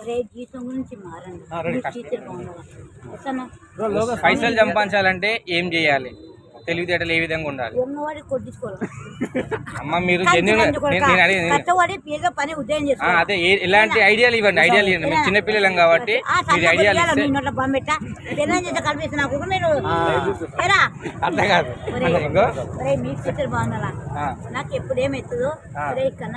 ఒరే జీతం గురించి మారండి. పైసలు సంపాదించాలంటే ఏం చేయాలి? తెలివితేటలు ఏ విధంగా ఉండాలి? అమ్మ మీరు అదే ఎలాంటి ఐడియాలు ఇవ్వండి ఐడియాలు ఇవ్వండి. మీరు చిన్నపిల్లలం కాబట్టి మీరు ఐడియాలు అర్థం కాదు. నాకు ఎప్పుడు ఏమెత్తుందో ఇక్కడ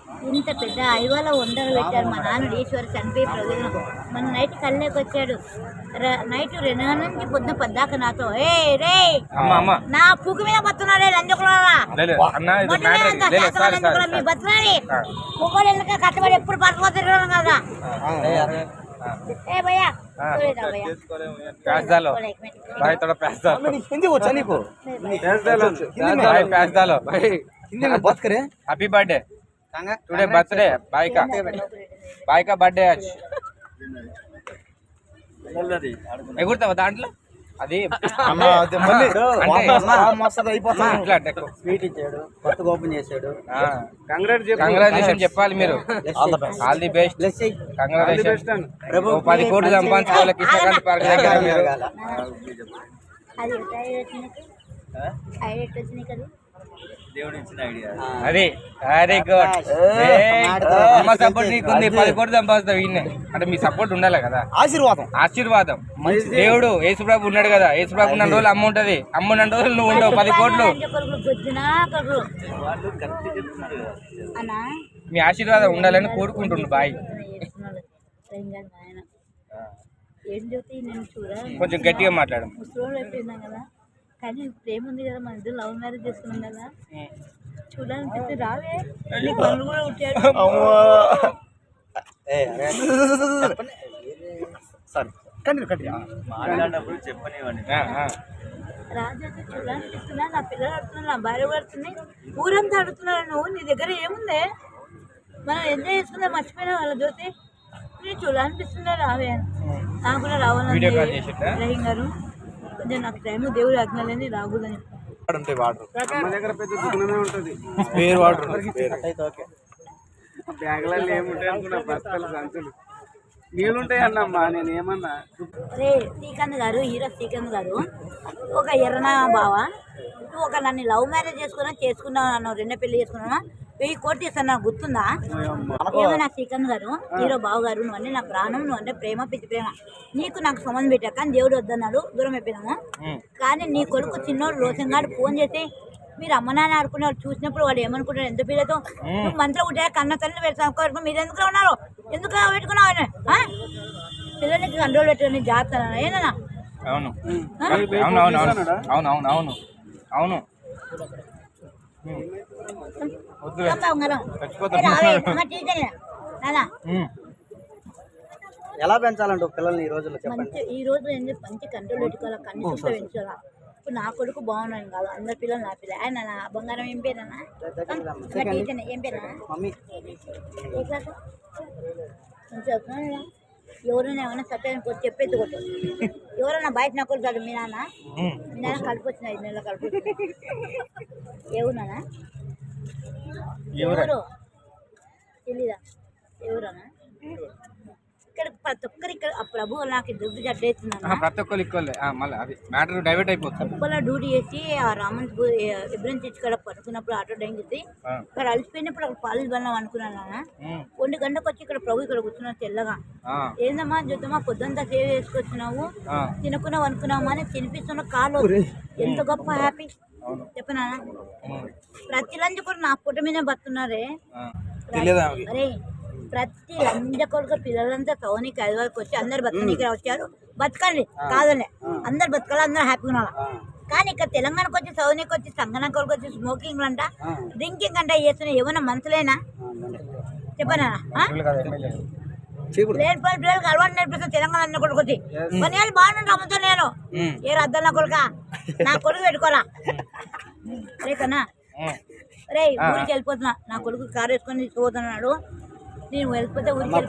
ఇంత పెద్ద ఐవాల వందలు పెట్టారు మా నాన్న ఈశ్వర్ చనిపోయి ప్రజలు మన నైట్ కళ్ళకి వచ్చాడు. నైట్ రెండు నుంచి పొద్దున పద్దాక నాతో ఏ రే అమ్మ అమ్మ. నా పువ్వు మీద బతున్నాడే లంజకులారా లేదు అన్న ఇది మ్యాటర్ లేదు. సారీ సారీ మీ బతున్నాడి పువ్వులు ఎందుకు కట్టబడి ఎప్పుడు పట్టుకోతున్నాడు కదా? ఏ భయ్యా చూడేదా భయ్యా. టుడే బర్త్డే బాయిక. బాయిక బర్త్డే ఆజ్ ఎగురుతావా దాంట్లో? అది కంగ్రాచులేషన్ చెప్పాలి మీరు. ఆల్ ది బెస్ట్ కంగ్రాచులేషన్ పది కోట్లు సంపాదించుకోవాలి అది. వెరీ గుడ్ అమ్మ సపోర్ట్ నీకుంది పది కోట్లు సంపాదిస్తావు ఈయన అంటే మీ సపోర్ట్ ఉండాలి కదా. ఆశీర్వాదం. ఆశీర్వాదం. దేవుడు యేసుప్రభు ఉన్నాడు కదా. యేసుప్రభు ఉన్న రోజులు అమ్మ ఉంటది. అమ్మ ఉన్న రోజులు నువ్వు ఉండవు. పది కోట్లు. మీ ఆశీర్వాదం ఉండాలని కోరుకుంటుండు బాయ్. కొంచెం గట్టిగా మాట్లాడు. ముసలోళ్ళు అయిపోయినాం కదా. కానీ ప్రేమ ఉంది కదా మన ఇద్దరు లవ్ మ్యారేజ్ చేసుకున్నాం కదా. చూడాలనిపిస్తే రావే. కళ్ళు కూడా సారీ. Continue continue. ఆ, ఆ. రాజు చూడాలనిపిస్తున్నా నా పిల్లలు అడుగుతున్నా నా భార్య కూడా అడుగుతున్నాయి ఊరంతా అడుగుతున్నారు నువ్వు నీ దగ్గర ఏముంది? మనం ఎంజాయ్ చేసుకుందా మర్చిపోయినా వాళ్ళ జ్యోతి. నేను చూడాలనిపిస్తుందా రావే అని. నాకు కూడా రావాలని వీడియో కాల్ చేసిందా? రహీం గారు. కొంచెం నాకు టైం దేవుడు ఆజ్ఞలని రాకూడదని ఉంటాయి వాటర్. మా దగ్గర పెద్ద దుకాణమే ఉంటది. Spare water. అయితే ఓకే బ్యాగ్లలో ఏముంటాయి అనుకున్నా బస్తాలు సంచులు. నీళ్ళుంటాయి అన్నమ్మా నేను ఏమన్నా? అరే శ్రీకాంత్ గారు హీరో శ్రీకాంత్ గారు ఒక ఎర్రనా బావ? నువ్వు ఒక నన్ను లవ్ మ్యారేజ్ చేసుకున్నా చేసుకున్నావు నన్ను రెండో పెళ్ళి చేసుకున్నా వెయ్యి కోట్లు ఇస్తాను నాకు గుర్తుందా? ఏమన్నా శ్రీకాంత్ గారు హీరో బావ గారు నువ్వు అంటే నా ప్రాణం నువ్వు అంటే ప్రేమ పిచ్చి ప్రేమ. నీకు నాకు సంబంధం పెట్టా కానీ దేవుడు వద్దన్నాడు దూరం అయిపోయినాము. కానీ నీ కొడుకు చిన్నోడు రోషంగాడు ఫోన్ చేసి మీరు అమ్మ నాన్న ఆడుకున్నారు చూసినప్పుడు వాడు ఏమనుకుంటారు? ఎంత పిల్లతో నువ్వు మంత్రం ఉంటే కన్న తల్లి పెడతాను మీరు ఎందుకు ఉన్నారు? ఎందుకు పెట్టుకున్నావు ఆయన? పిల్లలకి కంట్రోల్ పెట్టుకుని జాగ్రత్త ఏనా అవును. అవును అవును అవును. అవును అవును ఎలా పెంచాలంటే పిల్లల్ని ఈ రోజుల్లో చెప్పండి? మంచి ఈ రోజు మంచి కంట్రోల్ పెట్టుకోవాలి కనీసం పెంచాలా. ఇప్పుడు నా కొడుకు బాగున్నాను కాదు అందరి పిల్లలు నా పిల్ల ఆయన నా బంగారం ఏం పేరన్నా టీచర్ ఏం పేరన్నా ఏ క్లాస్? ఎవరైనా ఏమైనా సత్యానికి వచ్చి చెప్పేది కొట్టు. ఎవరైనా బయట నా కొడుకు చదువు మీ నాన్న. మీ నాన్న కలిపి వచ్చిన ఐదు నెలలు కలిపి వచ్చిన ఎవరు నాన్న? ఎవరు? ఎవరు? తెలీదా? ఎవరన్నా? ఇక్కడ ప్రతి ఒక్కరు ఇక్కడ ఆ ప్రభు నాకు దుడ్డు ఆ, జడ్డేస్తున్నాను ప్రతి ఒక్కరు ఈక్వల్ మళ్ళీ అది మ్యాటర్ డైవర్ట్ అయిపోతుంది. ఉప్పల డ్యూటీ చేసి ఆ రామన్ ఇబ్రహం చర్చి కాడ పడుకున్నప్పుడు ఆటో డెంగితే ఆ. ఇక్కడ అలసిపోయినప్పుడు అక్కడ పాలు బలం అనుకున్నాను. ఒంటి గంటకు వచ్చి ఇక్కడ ప్రభు ఇక్కడ కూర్చున్నావు తెల్లగా. ఆ, ఏందమ్మా చూద్దామా పొద్దుంతా సేవ్ చేసుకొచ్చినావు. తినకున్నావు అనుకున్నావు అని తినిపిస్తున్న కాలు ఎంత గొప్ప హ్యాపీ చెప్పనా. ప్రతి లంచ్ కూడా నా పుట్ట మీద బతున్నారే అరే ప్రతి లంచ కొడుకు పిల్లలంతా టౌన్కి హైదరాబాద్కి వచ్చి అందరు బతకనీకి వచ్చారు. బతకండి. కాదలే. అందరు బతకాలి? అందరు హ్యాపీగా ఉన్నారు కానీ ఇక్కడ తెలంగాణకు వచ్చి సౌనికి వచ్చి సంగన కొడుకు వచ్చి స్మోకింగ్ అంట డ్రింకింగ్ అంట చేస్తున్న ఏమైనా మనసులేనా చెప్పనా. లేని పని పిల్లలకి అలవాటు నేర్పిస్తాను తెలంగాణ అన్న కొడుకు వచ్చి. కొన్ని ఏళ్ళు బాగుంటుంది అమ్ముతా నేను. ఏ రద్దన్న కొడుక? నా కొడుకు పెట్టుకోరా? రే కన్నా రే ఊరికి వెళ్ళిపోతున్నా. నా కొడుకు కారు వేసుకొని తీసుకుపోతున్నాడు నేను వెళ్ళిపోతే ఊరికి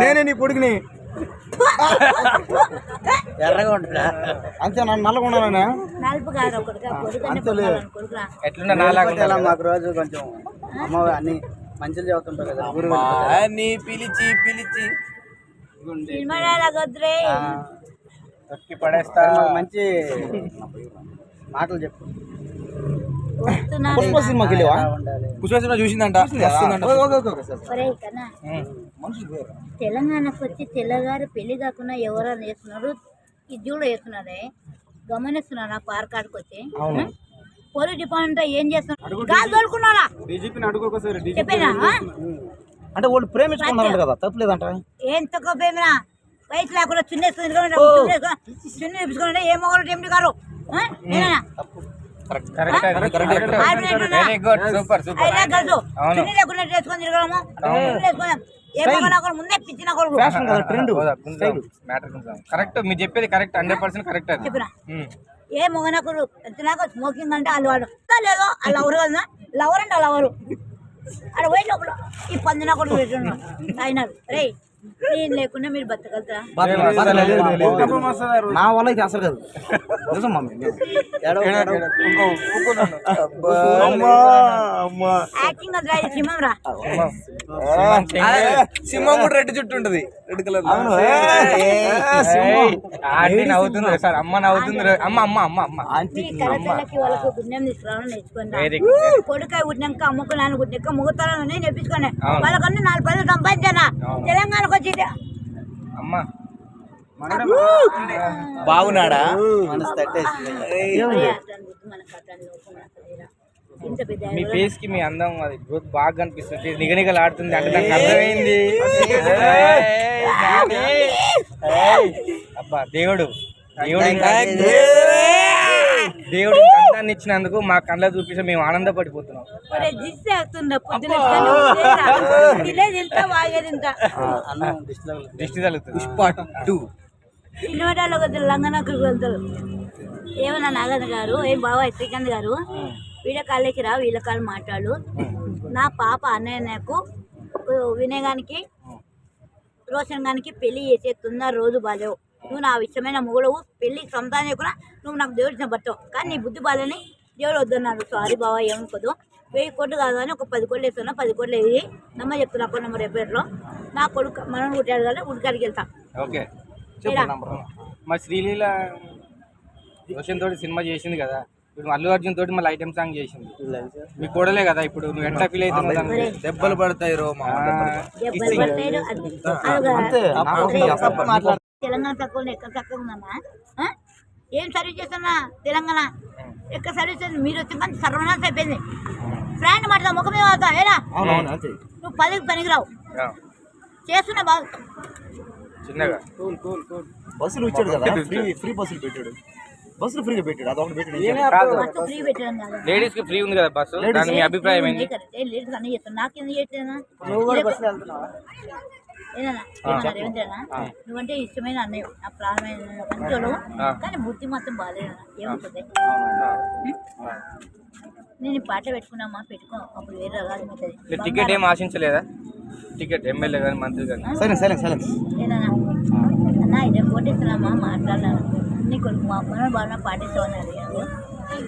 నేనే నీ కొడుకుని. ఎర్రగా ఉంటాడా అంతే నన్ను నల్లగా ఉండాలనే? నలుపు కాదు ఎట్లున్నా మాకు రోజు కొంచెం అమ్మ అన్ని మంచిలు చదువుతుంటారు కదా. నీ పిలిచి పిలిచి. సినిమా డైలాగ్ వద్దురే. తొక్కి పడేస్తా. మంచి మాటలు చెప్పు. పుష్ప సినిమాకి వెళ్ళేవా? పుష్ప సినిమా చూసిందంట. తెలంగాణకు వచ్చి తెల్లగారు పెళ్ళి కాకుండా ఎవరైనా వేస్తున్నారు ఇది వేస్తున్నారే గమనిస్తున్నారా పార్క్ ఆడికి వచ్చి? పోలీస్ డిపార్ట్మెంట్ ఏం చేస్తున్నారు? చెప్పేనా? అంటే వాళ్ళు ప్రేమించుకున్నారంట కదా తప్పలేదంట. ఏం తక్కువ పేమినా వయసు లేకుండా చున్నేసుకుని చున్నీ తెప్పించుకుంటే ఏ. మొగలు ఏమిటి గారు? కరెక్ట్. ఏ మొగలు నాకు ముందే పిచ్చిన కొడుకు. ఫ్యాషన్ కదా ట్రెండ్ మ్యాటర్ కరెక్ట్ మీరు చెప్పేది కరెక్ట్ హండ్రెడ్ పర్సెంట్ కరెక్ట్ అది. చెప్పినా? ఉమ్. ఏ మొగనకుడు ఎత్తినాక స్మోకింగ్ అంటే వాళ్ళు వాడు లేదో. ఆ లవర్ కదా లవర్ అంటే ఆ లవరు అక్కడ పోయి లోపల ఈ పందిన కూడా అయినాడు రే నేను లేకుండా మీరు బతకగలుగుతారా? నా వల్ల అయితే అసలు కాదు. నిజం మమ్మీ. యాక్టింగ్ సింహం రా. సింహం. కూడా రెడ్ చుట్టూ ఉంటది. రెడ్ కలర్ ఆంటీ నవ్వుతుంది సార్ అమ్మ నవ్వుతుంది. అమ్మ అమ్మ అమ్మ అమ్మ. వాళ్ళకు గుడ్డం తీసుకురావడం నేర్చుకోండి వెరీ కొడుకాయ పుట్టినాక అమ్మకు నాన్న పుట్టినాక ముగ్గుతారని నేర్పించుకోండి. వాళ్ళకన్నా నాలుగు పనులు సంపాదించానా? తెలంగాణకు అమ్మ. బాగున్నాడా మనసు మీ ఫేస్కి మీ అందం అది గ్రోత్ బాగా కనిపిస్తుంది. నిగనిగలు ఆడుతుంది. అంటే నాకు అర్థమైంది. అబ్బా దేవుడు. దేవుడు ఇంకా- దేవుడు ఇంత అందాన్ని ఇచ్చినందుకు మా కళ్ళ చూపిస్తే మేము ఆనందపడిపోతున్నాం. టూ. లంగనకు వెళ్తారు ఏమన్నా నాగన్న గారు ఏం బావా శ్రీకాంత్ గారు వీళ్ళ కాళ్ళకి రా వీళ్ళ కాళ్ళు మాట్లాడు. నా పాప అన్నయ్యకు వినయ్ గానికి రోషన్ గానికి పెళ్ళి చేసేస్తున్న రోజు బాలేవు. నువ్వు నా ఇష్టమైన మొగుడవు పెళ్ళి సంతానం కూడా నువ్వు నాకు దేవుడు ఇచ్చిన భర్తవు. కానీ నీ బుద్ధి బాలని దేవుడు వద్దన్నాడు. సారీ బావా ఏమనుకోదు వెయ్యి కోట్లు కాదు అని ఒక పది కోట్లు వేస్తున్నా పది కోట్లు వేయి. నమ్మ చెప్తున్నా అకౌంట్ నెంబర్ రేపట్లో నా కొడుకు మనం పుట్టాడు కదా ఉడికాడికి వెళ్తా. ఓకే? మా శ్రీలీల రోషన్ తోటి సినిమా చేసింది కదా. ఇప్పుడు అల్లు అర్జున్ తోటి మళ్ళీ ఐటమ్ సాంగ్ చేసింది. మీ కూడలే కదా ఇప్పుడు నువ్వు ఎట్లా ఫీల్ గురించి? దెబ్బలు పడతాయి రో తెలంగాణ తక్కువ ఉంది, ఎక్కడ తక్కువ ఉందమ్మా? ఏం సర్వీస్ చేస్తున్నా తెలంగాణ? ఎక్కడ సర్వీస్ మీరు వచ్చి మంచి సర్వనాశం అయిపోయింది. ఫ్రెండ్ మాట ముఖమే అవుతా ఏరా? నువ్వు పదికి పనికిరావు. ఆ, చేస్తున్నా బాగా. చిన్నగా. బస్సులు ఇచ్చాడు కదా ఫ్రీ ఫ్రీ బస్సులు పెట్టాడు. బస్సులు ఫ్రీగా పెట్టాడు అదొకటి పెట్టాడు లేడీస్కి ఫ్రీ ఉంది కదా బస్సు? దాని మీ అభిప్రాయం ఏంటి లేడీస్ అన్నీ చేస్తాను నాకేం చేయట్లేదా రేవంతేనా నువ్వంటే ఇష్టమైన అన్నయ్య నా ప్రాణమైన మంచోడు. కానీ బుద్ధి మాత్రం బాగాలేదు ఏమవుతుంది నేను ఈ పాట పెట్టుకున్నామా? పెట్టుకో అప్పుడు వేరే మీరు టికెట్ ఏం ఆశించలేదా? టికెట్ ఎమ్మెల్యే కానీ మంత్రి కానీ సైలెన్స్ సైలెన్స్ సైలెన్స్ ఏదన్నా అన్న ఇదే కోటేస్తున్నామా మాట్లాడాను నీ కొడుకు మా అమ్మ బాగా పాటిస్తామని అడిగాను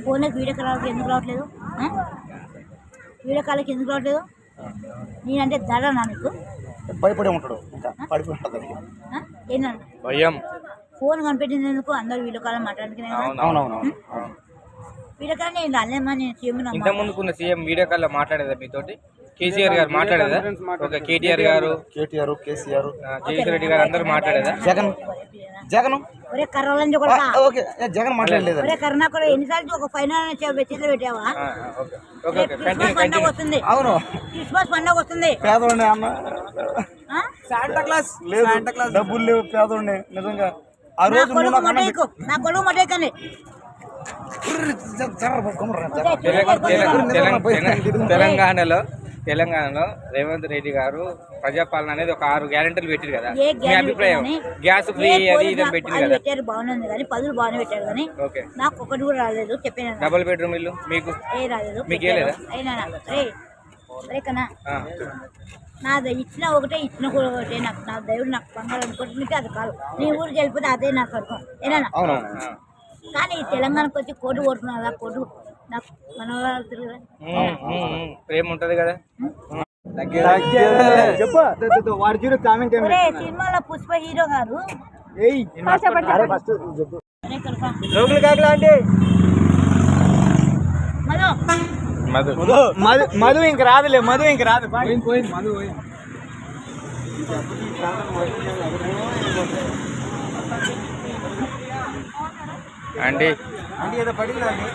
ఫోన్లోకి వీడియో కాలకి ఎందుకు రావట్లేదు? వీడియో కాలకి ఎందుకు రావట్లేదు? నేనంటే దడనా నీకు. భయపడే ఉంటాడు. ఇంకా పడిపోయి ఉంటుంది భయం. ఫోన్ కనిపెట్టింది ఎందుకు అందరూ వీడియో కాలం మాట్లాడుకునే అవును అవునవును వీడియో కాలం నేను అల్లేమ్మా నేను సీఎం ఇంత ముందుకున్న సీఎం వీడియో కాల్లో మాట్లాడేదా మీతోటి? కేసీఆర్ గారు మాట్లాడేదా? కేటీఆర్ గారు. కేటీఆర్ కేసీఆర్. ఆ, జగన్ రెడ్డి గారు అందరూ మాట్లాడేదా? జగన్ జగన్? ఒరే కూడా ఓకే ఏ, జగన్ మాట్లాడలేదు. ఒరే కరుణా కూడా ఎన్నిసార్లు ఒక ఫైనల్ చేతిలో పెట్టావా? క్రిస్మస్ పండుగ వస్తుంది. అవును. క్రిస్మస్ పండుగ వస్తుంది. అన్న లేదు. డబ్బులు లేవు పేదోడిని నిజంగా. ఆ రోజు నా కొడుకు తెలంగాణలో తెలంగాణలో రేవంత్ రెడ్డి గారు ప్రజాపాలన అనేది ఒక ఆరు గ్యారెంటీలు పెట్టారు కదా. మీ అభిప్రాయం? గ్యాస్ ఫ్రీ అది ఇది అది కదా. పెట్టారు బాగుంది కానీ పదులు బాగానే పెట్టారు కానీ ఓకే. నాకు ఒకటి కూడా రాలేదు చెప్పాను డబుల్ బెడ్రూమ్ ఇల్లు మీకు? ఏ రాలేదు మీకు ఏ లేదా? అయినా నాది ఇచ్చిన ఒకటే ఇచ్చిన కూడా ఒకటే నాకు. నా దేవుడు నాకు బంగారం అనుకుంటుంటే అది కాదు. నీ ఊరికి వెళ్ళిపోతే అదే నాకు స్వర్గం ఏనా ఆ. కానీ తెలంగాణకు వచ్చి కోటు కొడుతున్నా కదా కోటు నాకు మన. ప్రేమ ఉంటది కదా. సినిమాలో పుష్ప హీరో గారు. మధు మధు మధు ఇంక రాదులే మధు ఇంక రాదు అంటే అంటే ఏదో పడిందండి